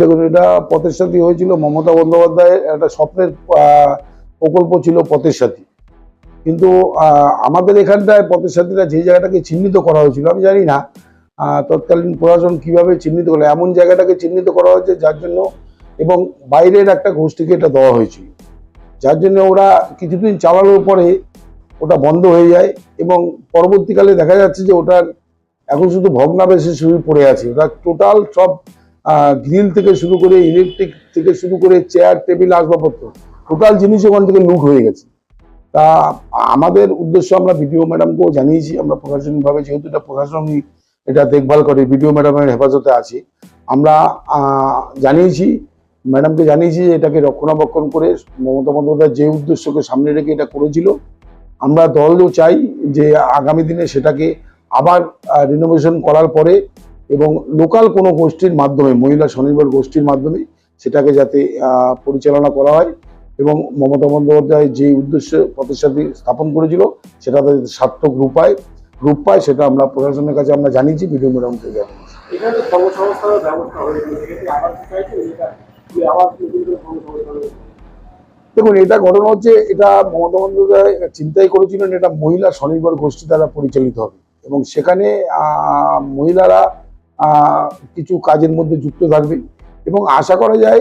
দেখুন, এটা পথের সাথী হয়েছিল। মমতা বন্দ্যোপাধ্যায়ের একটা স্বপ্নের প্রকল্প ছিল পথের সাথী। কিন্তু আমাদের এখানটায় পথের সাথীরা যে জায়গাটাকে চিহ্নিত করা হয়েছিল, আমি জানি না তৎকালীন প্রশাসন কীভাবে চিহ্নিত করল, এমন জায়গাটাকে চিহ্নিত করা হয়েছে যার জন্য, এবং বাইরের একটা গোষ্ঠীকে এটা দেওয়া হয়েছিল। যার জন্য ওরা কিছুদিন চালানোর পরে ওটা বন্ধ হয়ে যায়, এবং পরবর্তীকালে দেখা যাচ্ছে যে ওটার এখন শুধু ভগ্নাবেশে শুরু পড়ে আছে। ওটা টোটাল সব গ্রিল থেকে শুরু করে ইলেকট্রিক থেকে শুরু করে চেয়ার টেবিল আসবাবপত্র টোটাল জিনিস ওখান থেকে লুট হয়ে গেছে। তা আমাদের উদ্দেশ্য আমরা বিডিও ম্যাডামকেও জানিয়েছি, আমরা প্রশাসনিকভাবে যেহেতু এটা প্রশাসনিক এটা দেখভাল করে বিডিও ম্যাডামের হেফাজতে আছি। আমরা জানিয়েছি ম্যাডামকে জানিয়েছি যে এটাকে রক্ষণাবেক্ষণ করে মমতা বন্দ্যোপাধ্যায় যে উদ্দেশ্যকে সামনে রেখে এটা করেছিল, আমরা দলও চাই যে আগামী দিনে সেটাকে আবার রিনোভেশন করার পরে এবং লোকাল কোনো গোষ্ঠীর মাধ্যমে মহিলা স্বনির্ভর গোষ্ঠীর মাধ্যমে সেটাকে যাতে পরিচালনা করা হয় এবং মমতা বন্দ্যোপাধ্যায় যে উদ্দেশ্য সাথে স্থাপন করেছিল সেটা তাদের সার্থক রূপায় রূপ পায় সেটা আমরা প্রশাসনের কাছে আমরা জানিয়েছি বিডিও ম্যাডামকে জানিয়েছি। এখানে তো কর্মসংস্থানের ব্যবস্থা হয়েছে। সেক্ষেত্রে আবার কি চাইছে যেটা কি আবার নতুন করে কর্মসংস্থান দেখুন এটা ঘটনা হচ্ছে এটা মমতা বন্দ্যোপাধ্যায় চিন্তাই করেছিলেন এটা মহিলা স্বনির্ভর গোষ্ঠী দ্বারা পরিচালিত হবে। এবং সেখানে মহিলারা কিছু কাজের মধ্যে যুক্ত থাকবে এবং আশা করা যায়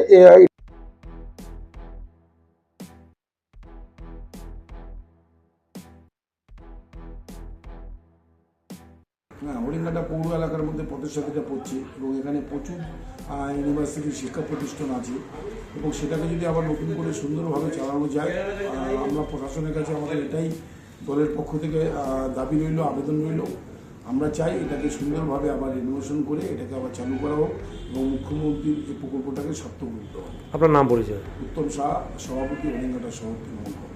হ্যাঁ হরিঙ্গাটা পৌর এলাকার মধ্যে পথের পড়ছে এবং এখানে প্রচুর ইউনিভার্সিটি শিক্ষা প্রতিষ্ঠান আছে এবং সেটাকে যদি আবার নতুন করে সুন্দরভাবে চালানো যায় আমরা প্রশাসনের কাছে আমাদের এটাই দলের পক্ষ থেকে দাবি রইল, আবেদন রইল। আমরা চাই এটাকে সুন্দরভাবে আবার রিনোভেশন করে এটাকে আবার চালু করা হোক এবং মুখ্যমন্ত্রীর এই প্রকল্পটাকে সার্থক করতে হবে আপনার নাম পরিচয়? উত্তম শাহ সভাপতি হরিঙ্গাটা সভাপতি মহকুমা।